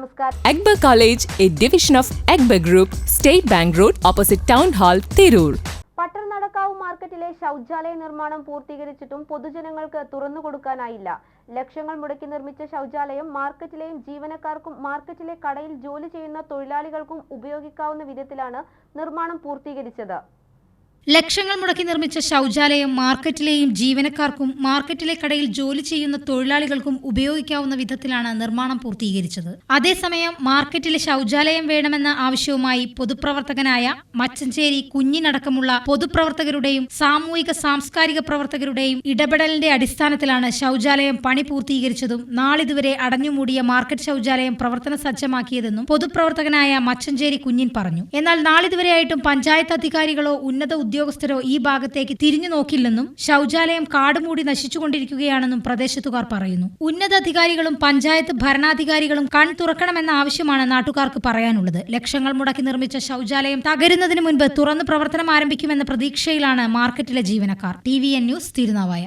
നമസ്കാരം. College A division of group state bank road opposite town hall Tirur. Pattarnadakkavu മാർക്കറ്റിലെ ശൗചാലയ നിർമ്മാണം പൂർത്തീകരിച്ചിട്ടും പൊതുജനങ്ങൾക്ക് തുറന്നു കൊടുക്കാനായില്ല. ലക്ഷങ്ങൾ മുടക്കി നിർമ്മിച്ച ശൗചാലയം മാർക്കറ്റിലെയും ജീവനക്കാർക്കും മാർക്കറ്റിലെ കടയിൽ ജോലി ചെയ്യുന്ന തൊഴിലാളികൾക്കും ഉപയോഗിക്കാവുന്ന വിധത്തിലാണ് നിർമ്മാണം പൂർത്തീകരിച്ചത്. ലക്ഷങ്ങൾ മുടക്കി നിർമ്മിച്ച ശൗചാലയം മാർക്കറ്റിലെയും ജീവനക്കാർക്കും മാർക്കറ്റിലെ കടയിൽ ജോലി ചെയ്യുന്ന തൊഴിലാളികൾക്കും ഉപയോഗിക്കാവുന്ന വിധത്തിലാണ് നിർമ്മാണം പൂർത്തീകരിച്ചത്. അതേസമയം മാർക്കറ്റിലെ ശൗചാലയം വേണമെന്ന ആവശ്യവുമായി പൊതുപ്രവർത്തകനായ മച്ചഞ്ചേരി കുഞ്ഞിനടക്കമുള്ള പൊതുപ്രവർത്തകരുടെയും സാമൂഹിക സാംസ്കാരിക പ്രവർത്തകരുടെയും ഇടപെടലിന്റെ അടിസ്ഥാനത്തിലാണ് ശൗചാലയം പണി പൂർത്തീകരിച്ചതും നാളിതുവരെ അടഞ്ഞുമൂടിയ മാർക്കറ്റ് ശൗചാലയം പ്രവർത്തന സജ്ജമാക്കിയതെന്നും പൊതുപ്രവർത്തകനായ മച്ചഞ്ചേരി കുഞ്ഞിൻ പറഞ്ഞു. എന്നാൽ നാളിതുവരെയായിട്ടും പഞ്ചായത്ത് അധികാരികളോ ഉന്നത ഉദ്യോഗസ്ഥരോ ഈ ഭാഗത്തേക്ക് തിരിഞ്ഞു നോക്കില്ലെന്നും ശൌചാലയം കാടുമൂടി നശിച്ചുകൊണ്ടിരിക്കുകയാണെന്നും പ്രദേശത്തുകാർ പറയുന്നു. ഉന്നതാധികാരികളും പഞ്ചായത്ത് ഭരണാധികാരികളും കൺ തുറക്കണമെന്ന ആവശ്യമാണ് നാട്ടുകാർക്ക് പറയാനുള്ളത്. ലക്ഷങ്ങൾ മുടക്കി നിർമ്മിച്ച ശൌചാലയം തകരുന്നതിന് മുൻപ് തുറന്ന് പ്രവർത്തനം ആരംഭിക്കുമെന്ന പ്രതീക്ഷയിലാണ് മാർക്കറ്റിലെ ജീവനക്കാർ. T V N news Thirunavaya.